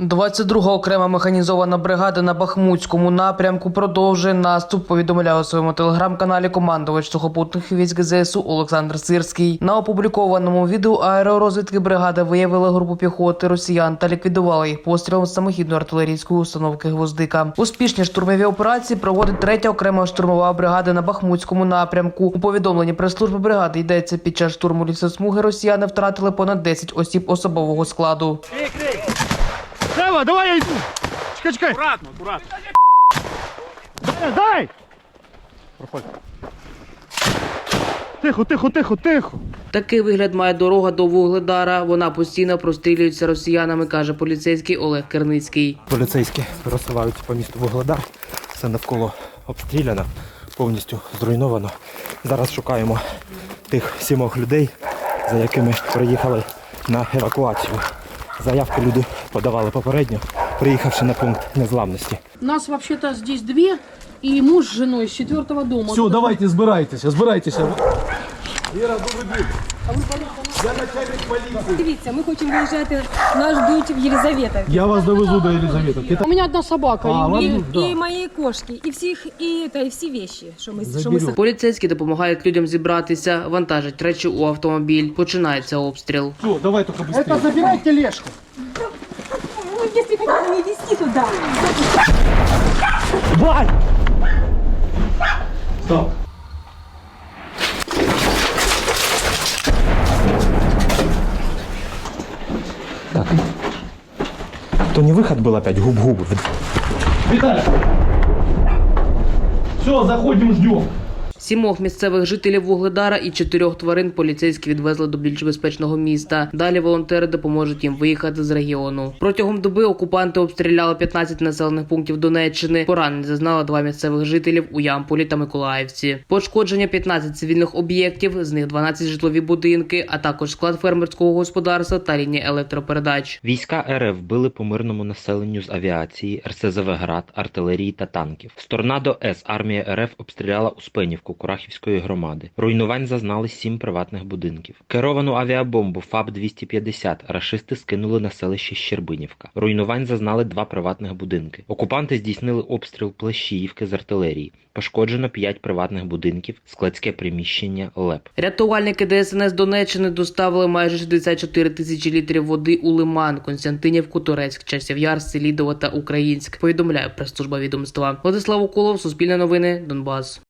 22 окрема механізована бригада на Бахмутському напрямку продовжує наступ. Повідомляє у своєму телеграм-каналі командувач сухопутних військ ЗСУ Олександр Сирський. На опублікованому відео аеророзвідки бригада виявила групу піхоти росіян та ліквідувала їх пострілом з самохідної артилерійської установки Гвоздика. Успішні штурмові операції проводить третя окрема штурмова бригада на Бахмутському напрямку. У повідомленні прес-служби бригади йдеться під час штурму лісосмуги. Росіяни втратили понад 10 осіб особового складу. Сева, давай я йду. Чекай, чекай. Аккуратно, аккуратно. Дай, дай. Проходь. Тихо, тихо, тихо, тихо. Такий вигляд має дорога до Вугледара. Вона постійно прострілюється росіянами, каже поліцейський Олег Керницький. Поліцейські пересуваються по місту Вугледар. Все навколо обстріляно, повністю зруйновано. Зараз шукаємо тих сімох людей, за якими приїхали на евакуацію. Заявки люди подавали попередньо, приїхавши на пункт незламності. Нас взагалі-то здесь дві, і муж з женой з четвертого дому. Все, давайте, збирайтеся, збирайтеся. Дивіться, ми хочемо виїжджати, нас ждуть в Єлизаветах. Я вас довезу до Єлизавети. У меня одна собака. А, и- ладно. І, да. і мої кошки, і всіх, і, та, і всі вещи, що ми, що ми Заберу. Поліцейські допомагають людям зібратися, вантажать речі у автомобіль. Починається обстріл. Все, давай только быстрее. Это забирай тележку. Ну, якщо хотите не везти туди. Вань! То не выход был опять губ-губ. Виталий. Все, заходим, ждем. Сімох місцевих жителів Вугледара і чотирьох тварин поліцейські відвезли до більш безпечного міста. Далі волонтери допоможуть їм виїхати з регіону. Протягом доби окупанти обстріляли 15 населених пунктів Донеччини. Поранень зазнали два місцевих жителів у Ямполі та Миколаївці. Пошкодження 15 цивільних об'єктів, з них 12 житлові будинки, а також склад фермерського господарства та лінії електропередач. Війська РФ били по мирному населенню з авіації, РСЗВ «Град», артилерії та танків. З «Торнадо С» армія РФ обстріляла Успенівку Курахівської громади. Руйнувань зазнали сім приватних будинків. Керовану авіабомбу ФАБ-250 рашисти скинули на селище Щербинівка. Руйнувань зазнали два приватних будинки. Окупанти здійснили обстріл Плещіївки з артилерії. Пошкоджено п'ять приватних будинків, складське приміщення ЛЕП. Рятувальники ДСНС Донеччини доставили майже 64 тисячі літрів води у Лиман, Константинівку, Турецьк, Часів Яр, Селідово та Українськ. Повідомляє прес-служба відомства. Владислав Уколов, Суспільне новини, Донбас.